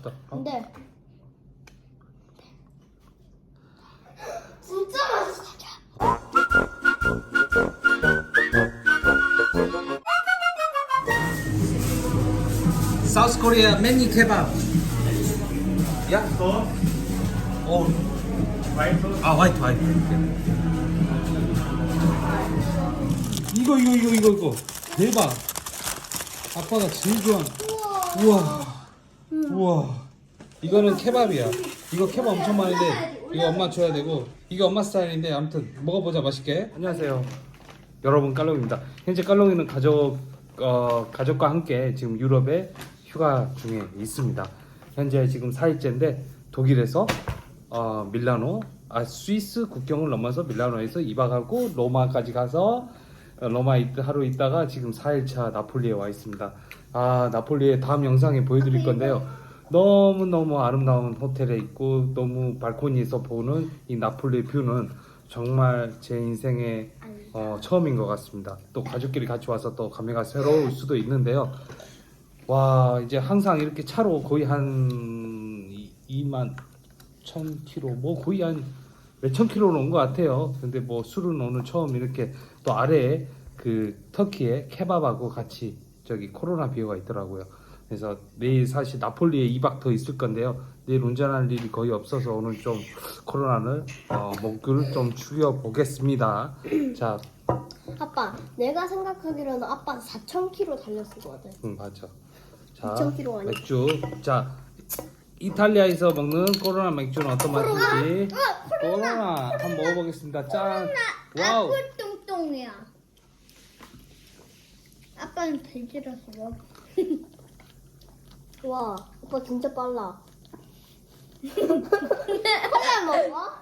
맛있다. 어? 근데 진짜 맛있어. 사우스 코리아 매니 케밥. 야? 오. 아 화이트 화이트. 이거 이거 이거 이거 이거 대박. 아빠가 제일 좋아하는. 우와. 우와. 이거는 케밥이야. 이거 케밥 엄청 많은데 이거 엄마 줘야 되고 이게 엄마 스타일인데 아무튼 먹어보자 맛있게. 안녕하세요. 여러분 깔롱입니다. 현재 깔롱이는 가족 어, 가족과 함께 지금 유럽에 휴가 중에 있습니다. 현재 지금 4일째인데 독일에서 어, 밀라노 아 스위스 국경을 넘어서 밀라노에서 2박하고 로마까지 가서 어, 로마 있, 하루 있다가 지금 4일차 나폴리에 와 있습니다. 아 나폴리의 다음 영상에 보여드릴 건데요. 너무 너무 아름다운 호텔에 있고 너무 발코니에서 보는 이 나폴리 뷰는 정말 제 인생의 어, 처음인 것 같습니다. 또 가족끼리 같이 와서 또 감회가 새로울 수도 있는데요. 와 이제 항상 이렇게 차로 거의 한 2만 1천 킬로 뭐 거의 한 몇천 킬로는 온것 같아요. 근데 뭐 술은 오늘 처음 이렇게 또 아래에 그 터키에 케밥하고 같이 저기 코로나 비어가 있더라고요. 그래서 내일 사실 나폴리에 2박 더 있을 건데요. 내일 운전할 일이 거의 없어서 오늘 좀 코로나를 어, 목을 좀 죽여 보겠습니다. 자, 아빠, 내가 생각하기로는 아빠 4,000km 달렸을 것 같아. 응 맞아. 자, 2,000kg 아니야? 맥주. 자, 이탈리아에서 먹는 코로나 맥주는 어떤 맛일지. 코로나 한번 먹어보겠습니다. 짠. 와우. 아플 똥똥이야. 아빠는 돼지라서 뭐. 와, 오빠 진짜 빨라. 콜라 먹어?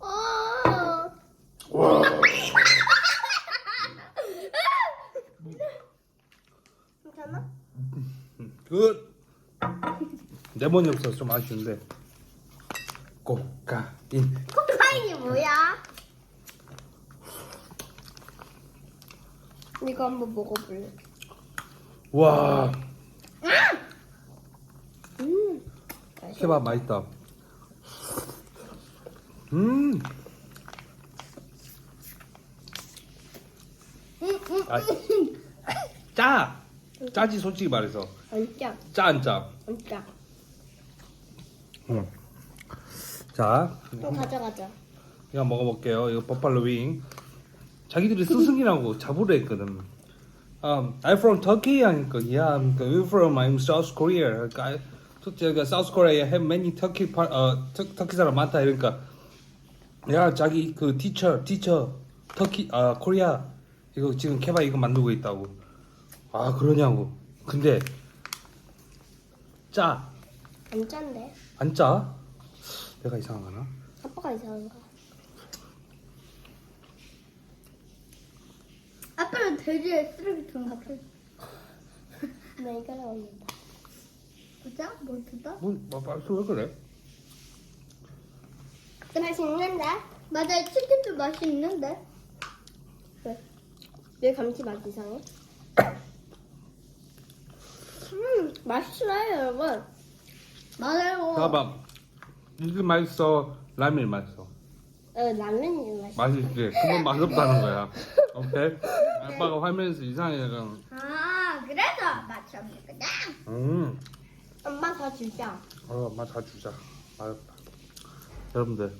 아, 와. 괜찮아? 굿. 레몬이 없어서 좀 아쉬운데. 코카인. 코카인이 뭐야? 이거 한번 먹어볼래? 와, 음, 케밥 맛있다. 음. 아, 짜. 짜지 솔직히 말해서. 안 짜, 짜 안 짜. 안 짜. 응. 자, 또 가져가자. 이거 먹어볼게요. 이거 버팔로 윙. 자기들이 스승이라고 자부를 했거든. Um, I'm from Turkey. 하니까 yeah, I'm from I'm South Korea. 저- 제가 South Korea have many Turkey 파, 어 터, 터키 사람 많다 이러니까 야 자기 그 티처 티처 터키 아 코리아 이거 지금 케바 이거 만들고 있다고. 아 그러냐고. 근데 짜. 안 짠데? 안 짜? 내가 이상하나? 아빠가 이상한가? 아빠는 돼지의 쓰레기통 같아. 나 이거 나옵니다. 보자, 뭐 주다? 뭐, 뭐, 말씀 왜 그래? 맛있는데? 맞아, 치킨도 맛이 있는데. 왜? 왜 감튀 맛 이상해? 음, 맛있어요, 여러분. 맞아요. 봐봐. 이게 맛있어. 라면 맛있어. 어, 라면이 맛있어. 맛있지? 그건 맛없다는 거야. 오케이? 아빠가 화면에서 이상해. 약간. 아, 그래서 거다. 음. 엄마 다 주자. 어, 엄마 다 주자. 맛없다. 여러분들,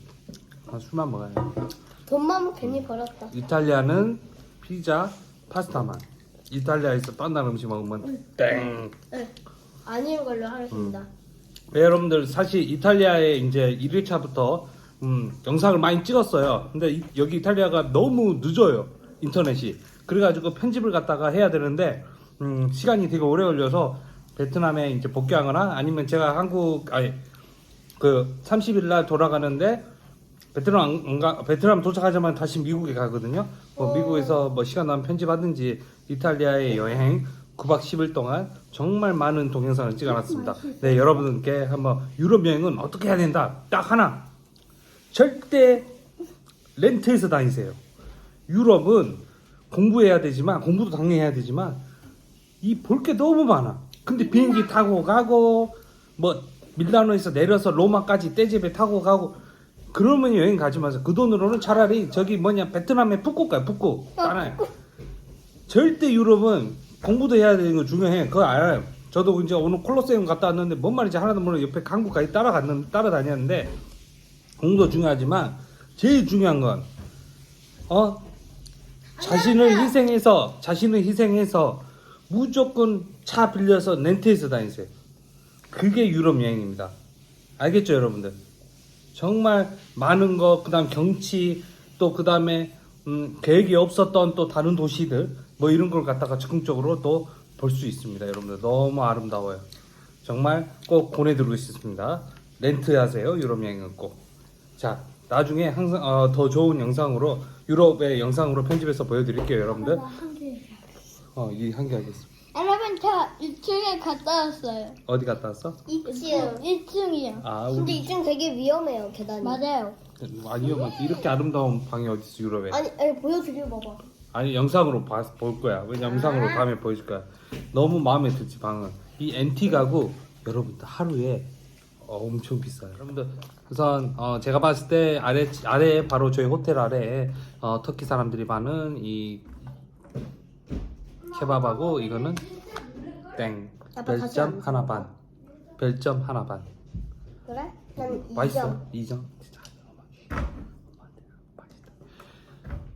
아, 술만 먹어야 돼. 돈만 괜히 벌었다. 이탈리아는 피자, 파스타만. 이탈리아에서 딴 나라 음식 먹으면 땡. 네. 아닌 걸로 하겠습니다. 네, 여러분들 사실 이탈리아에 이제 1일차부터 음, 영상을 많이 찍었어요. 근데 이- 여기 이탈리아가 너무 늦어요. 인터넷이. 그래가지고 편집을 갖다가 해야 되는데 음, 시간이 되게 오래 걸려서 베트남에 이제 복귀하거나 아니면 제가 한국 아니 그 30일 날 돌아가는데 베트남 안- 안 가, 베트남 도착하자마자 다시 미국에 가거든요. 뭐 미국에서 뭐 시간 나면 편집하든지 이탈리아의 여행 9박 10일 동안 정말 많은 동영상을 찍어놨습니다. 네, 여러분께 한번 유럽 여행은 어떻게 해야 된다. 딱 하나. 절대 렌트해서 다니세요. 유럽은 공부해야 되지만 공부도 당연히 해야 되지만 이 볼 게 너무 많아. 근데 비행기 타고 가고 뭐 밀라노에서 내려서 로마까지 떼집에 타고 가고 그러면 여행 가지 마세요. 그 돈으로는 차라리 저기 뭐냐 베트남의 푸꾸 가요. 푸꾸. 알아요. 절대 유럽은 공부도 해야 되는 거 중요해. 그거 알아요. 저도 이제 오늘 콜로세움 갔다 왔는데 뭔 말인지 하나도 모르고 옆에 한국까지 따라갔는 따라다녔는데 공부도 중요하지만 제일 중요한 건 어? 자신을 희생해서 자신을 희생해서 무조건 차 빌려서 렌트해서 다니세요. 그게 유럽 여행입니다. 알겠죠, 여러분들? 정말 많은 거, 그다음 경치, 또 그다음에 음, 계획이 없었던 또 다른 도시들 뭐 이런 걸 갖다가 적극적으로 또 볼 수 있습니다, 여러분들. 너무 아름다워요. 정말 꼭 보내드리고 싶습니다. 렌트하세요, 유럽 여행은 꼭. 자, 나중에 항상 어, 더 좋은 영상으로 유럽의 영상으로 편집해서 보여드릴게요, 여러분들. 어, 이 한 개 하겠습니다. 여러분 저 2층에 갔다 왔어요. 어디 갔다 왔어? 2층. 2층이요. 아, 근데 우리 2층 되게 위험해요 계단이. 맞아요. 아니요, 뭐 이렇게 아름다운 방이 어디 있어 유럽에? 아니 아니 보여드려 봐봐. 아니 영상으로 봐, 볼 거야. 왜냐 영상으로 다음에 보여줄 거야. 너무 마음에 들지 방은. 이 엔티 가구 여러분들 하루에 어, 엄청 비싸요. 여러분들 우선 어, 제가 봤을 때 아래 아래 바로 저희 호텔 아래에 어, 터키 사람들이 많은 이 케밥하고 이거는 땡 아빠 다시 별점 안 하나 반 별점 하나 반 그래? 난 2점. 맛있어 2점 진짜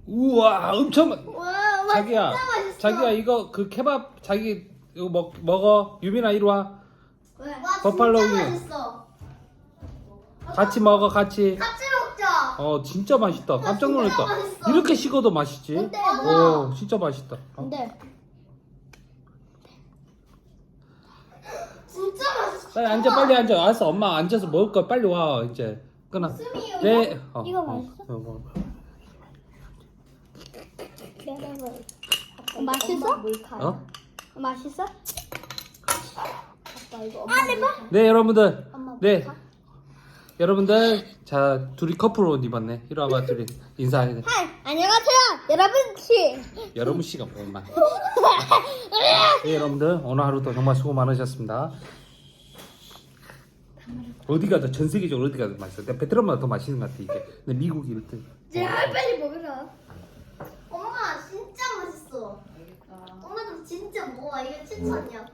우와 엄청 맛 와, 와 자기야, 진짜 맛있어. 자기야 이거 그 케밥 자기 이거 먹 먹어. 유빈아 이리 와. 왜? 버팔로 진짜 우유. 맛있어. 같이 먹어 같이. 같이 먹자. 어 진짜 맛있다. 깜짝 진짜 놀랐다. 맛있어. 이렇게 식어도 맛있지. 근데 오 진짜 맛있다. 어? 근데 진짜 맛있어. 빨리 앉아 빨리 앉아. 알았어 엄마 앉아서 먹을 거 빨리 와 이제 끊어. 수미 네. 어, 이거 어, 맛있어? 어, 어. 여러분 맛있어? 몰카. 어? 맛있어? 아빠 이거 엄마 아, 내 봐. 몰카. 네 여러분들. 엄마 네. 몰카. 여러분들 자 둘이 커플 옷 입었네. 이리 와봐 둘이 인사해. 하이, 안녕하세요. 여러분 씨. 여러분 씨가 뭐 임마. 네, 여러분들 오늘 하루도 정말 수고 많으셨습니다. 어디 가도 전 세계적으로 어디 가도 맛있어. 내가 베트남보다 더 맛있는 것 같아 이게. 근데 미국이 1등. 제발 빨리 먹으라. 엄마 진짜 맛있어. 엄마도 진짜 먹어. 이게 칭찬이야.